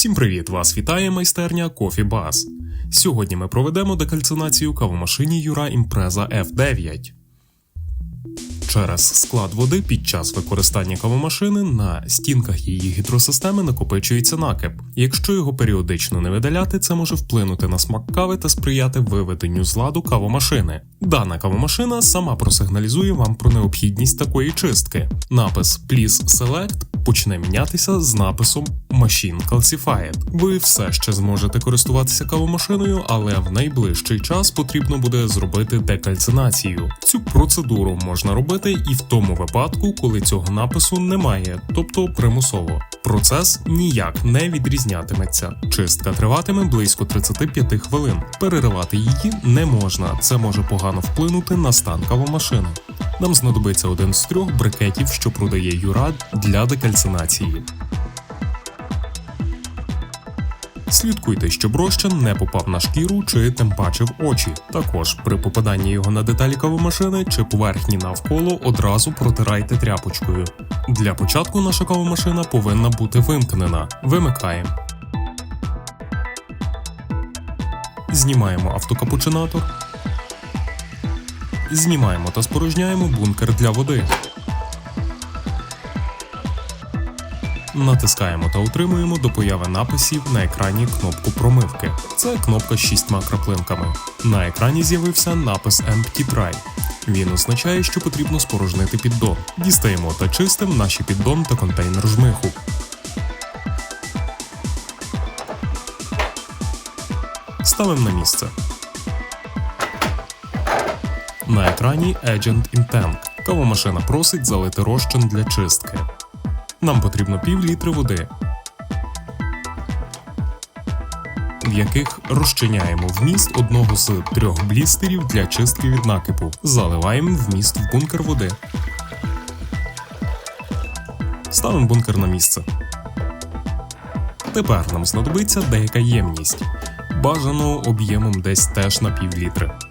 Всім привіт! Вас вітає майстерня Coffee Buzz. Сьогодні ми проведемо декальцинацію кавомашині Юра Імпреза F9. Через склад води під час використання кавомашини на стінках її гідросистеми накопичується накип. Якщо його періодично не видаляти, це може вплинути на смак кави та сприяти виведенню з ладу кавомашини. Дана кавомашина сама просигналізує вам про необхідність такої чистки. Напис Please Select почне мінятися з написом Machine Calcified. Ви все ще зможете користуватися кавомашиною, але в найближчий час потрібно буде зробити декальцинацію. Цю процедуру можна робити і в тому випадку, коли цього напису немає, тобто примусово. Процес ніяк не відрізнятиметься. Чистка триватиме близько 35 хвилин. Переривати її не можна, це може погано вплинути на стан кавомашини. Нам знадобиться один з трьох брикетів, що продає Юра для декальцинації. Слідкуйте, щоб розчин не попав на шкіру чи тим паче в очі. Також при попаданні його на деталі кавомашини чи поверхні навколо одразу протирайте тряпочкою. Для початку наша кавомашина повинна бути вимкнена. Вимикаємо. Знімаємо автокапучинатор. Знімаємо та спорожняємо бункер для води. Натискаємо та утримуємо до появи написів на екрані кнопку промивки. Це кнопка з шістьма краплинками. На екрані з'явився напис Empty Try. Він означає, що потрібно спорожнити піддон. Дістаємо та чистимо наші піддон та контейнер жмиху. Ставимо на місце. На екрані Agent in Tank. Кавомашина просить залити розчин для чистки. Нам потрібно пів літри води, в яких розчиняємо вміст одного з трьох блістерів для чистки від накипу. Заливаємо вміст в бункер води. Ставимо бункер на місце. Тепер нам знадобиться деяка ємність. Бажано об'ємом десь теж на пів літри.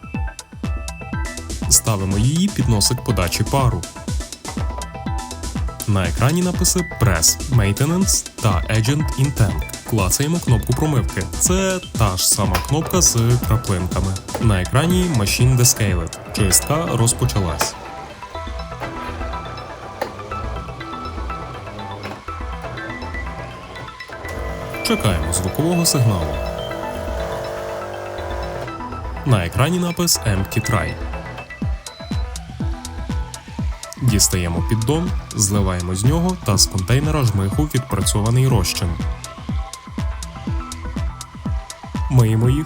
Ставимо її під носик подачі пару. На екрані написи Press, Maintenance та Agent in Tank. Клацаємо кнопку промивки. Це та ж сама кнопка з краплинками. На екрані Machine Descaled. Чистка розпочалась. Чекаємо звукового сигналу. На екрані напис Empty Try. Дістаємо піддон, зливаємо з нього та з контейнера жмиху відпрацьований розчин. Миємо їх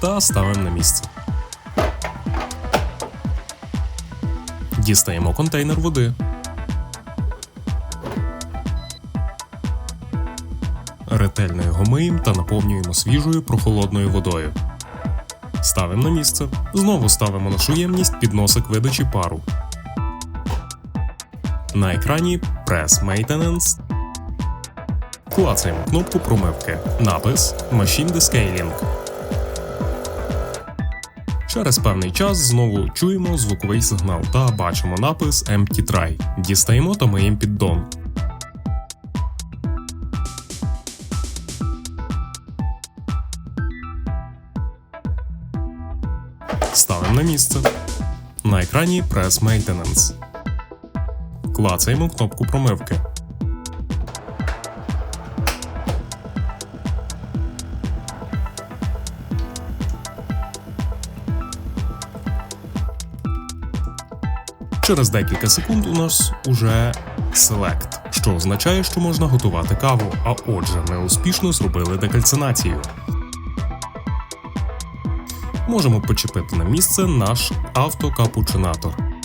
та ставимо на місце. Дістаємо контейнер води. Ретельно його миємо та наповнюємо свіжою прохолодною водою. Ставимо на місце. Знову ставимо нашу ємність під носик видачі пару. На екрані Press Maintenance. Клацаємо кнопку промивки. Напис Machine Descaling. Через певний час знову чуємо звуковий сигнал та бачимо напис Empty Try. Дістаємо та миємо піддон. Ставимо на місце. На екрані Press Maintenance. Клацаємо кнопку промивки. Через декілька секунд у нас уже Select, що означає, що можна готувати каву, а отже, ми успішно зробили декальцинацію. Можемо почепити на місце наш автокапучинатор.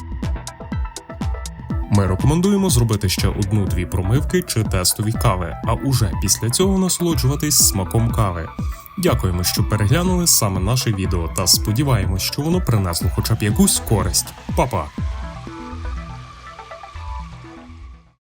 Ми рекомендуємо зробити ще одну-дві промивки чи тестові кави, а уже після цього насолоджуватись смаком кави. Дякуємо, що переглянули саме наше відео та сподіваємось, що воно принесло хоча б якусь користь. Па-па!